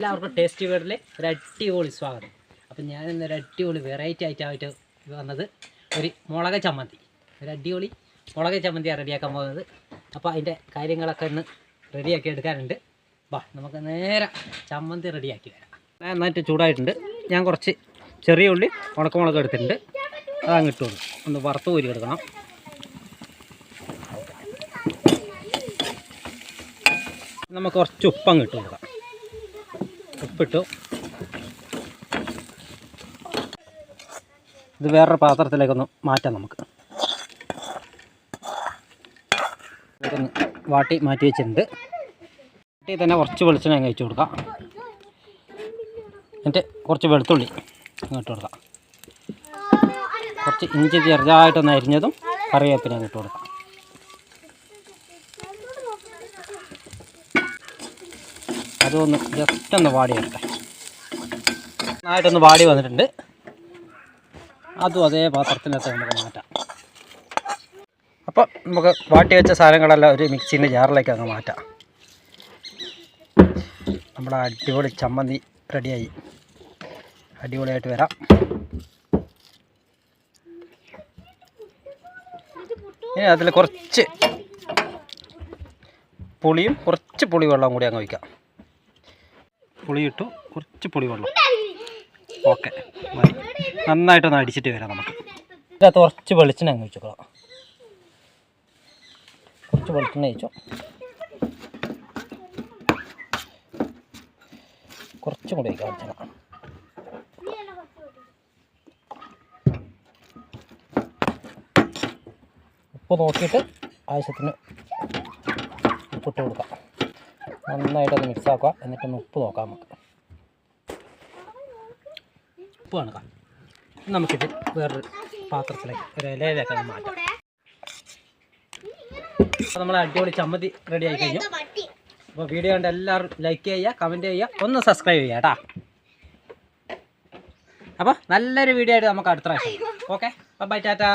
എല്ലാവർക്കും ടേസ്റ്റ് വേർഡിലെ ഒരു അടിപൊളി സ്വാഗതം. അപ്പം ഞാൻ ഇന്ന് ഒരു അടിപൊളി വെറൈറ്റി ആയിട്ടായിട്ട് വന്നത് ഒരു മുളക് ചമ്മന്തി. ഒരു അടിപൊളി മുളക് ചമ്മന്തിയാണ് റെഡിയാക്കാൻ പോകുന്നത്. അപ്പോൾ അതിന്റെ കാര്യങ്ങളൊക്കെ ഒന്ന് റെഡിയാക്കി എടുക്കാനുണ്ട്. വാ നമുക്ക് നേരെ ചമ്മന്തി റെഡിയാക്കി വരാം. നന്നായിട്ട് ചൂടായിട്ടുണ്ട്. ഞാൻ കുറച്ച് ചെറിയ ഉള്ളി ഉണക്കമുളക് എടുത്തിട്ടുണ്ട്. അതങ്ങ് ഇട്ടു ഒന്ന് വറുത്ത് കോരി എടുക്കണം. നമുക്ക് കുറച്ച് ഉപ്പങ്ങ് ഇട്ട് കൊടുക്കാം. ഉപ്പിട്ടു. ഇത് വേറൊരു പാത്രത്തിലേക്കൊന്ന് മാറ്റാം നമുക്ക്. വാട്ടി മാറ്റി വെച്ചിട്ടുണ്ട്. വാട്ടി തന്നെ കുറച്ച് വെളിച്ചെണ്ണ അങ്ങ് വെച്ച് കൊടുക്കാം. എന്നിട്ട് കുറച്ച് വെളുത്തുള്ളി അങ്ങോട്ട് കൊടുക്കാം. കുറച്ച് ഇഞ്ചി ചെറുതായിട്ടൊന്ന് അരിഞ്ഞതും കറിവേപ്പിനെ അങ്ങോട്ട് കൊടുക്കാം. അതൊന്ന് ജസ്റ്റ് ഒന്ന് വാടി വരട്ടെ നന്നായിട്ടൊന്ന് വാടി വന്നിട്ടുണ്ട്. അതും അതേ പാത്രത്തിനകത്ത് നമുക്ക് മാറ്റാം. അപ്പോൾ നമുക്ക് വാട്ടി വെച്ച സാധനങ്ങളെല്ലാം ഒരു മിക്സിന്റെ ജാറിലേക്ക് അങ്ങ് മാറ്റാം. നമ്മുടെ അടിപൊളി ചമ്മന്തി റെഡിയായി. അടിപൊളിയായിട്ട് വരാം. ഇനി അതിൽ കുറച്ച് പുളിയും കുറച്ച് പുളി വെള്ളം കൂടി അങ്ങ് വയ്ക്കാം പുളി ഇട്ടു കുറച്ച് പുളി വെള്ളം ഓക്കെ. മതി. നന്നായിട്ടൊന്ന് അടിച്ചിട്ട് വരാം നമുക്ക്. ഇതിനകത്ത് കുറച്ച് വെളിച്ചെണ്ണ അങ്ങ് വെച്ചോളാം കുറച്ച് വെളിച്ചെണ്ണ വെച്ചോ കുറച്ചും കൂടി വയ്ക്കാം ഉപ്പ് നോക്കിയിട്ട് ആവശ്യത്തിന് ഉപ്പിട്ട് കൊടുക്കാം. നന്നായിട്ടൊന്ന് മിക്സ് ആക്കുക എന്നിട്ടൊന്ന് ഉപ്പ് നോക്കാം നമുക്ക്. ഉപ്പ് കാണുക നമുക്കിത് വേറൊരു പാത്രത്തിലേക്ക് ഒരു ഇലയിലേക്ക് അത് മാറ്റാം. അപ്പോൾ നമ്മൾ അടിപൊളി ചമ്മതി റെഡി ആയി കഴിഞ്ഞു. അപ്പോൾ വീഡിയോ കണ്ട് എല്ലാവരും ലൈക്ക് ചെയ്യുക കമന്റ് ചെയ്യുക ഒന്ന് സബ്സ്ക്രൈബ് ചെയ്യുക കേട്ടോ അപ്പോൾ നല്ലൊരു വീഡിയോ ആയിട്ട് നമുക്ക് അടുത്ത പ്രാവശ്യം ഓക്കെ ബൈ ടാറ്റാ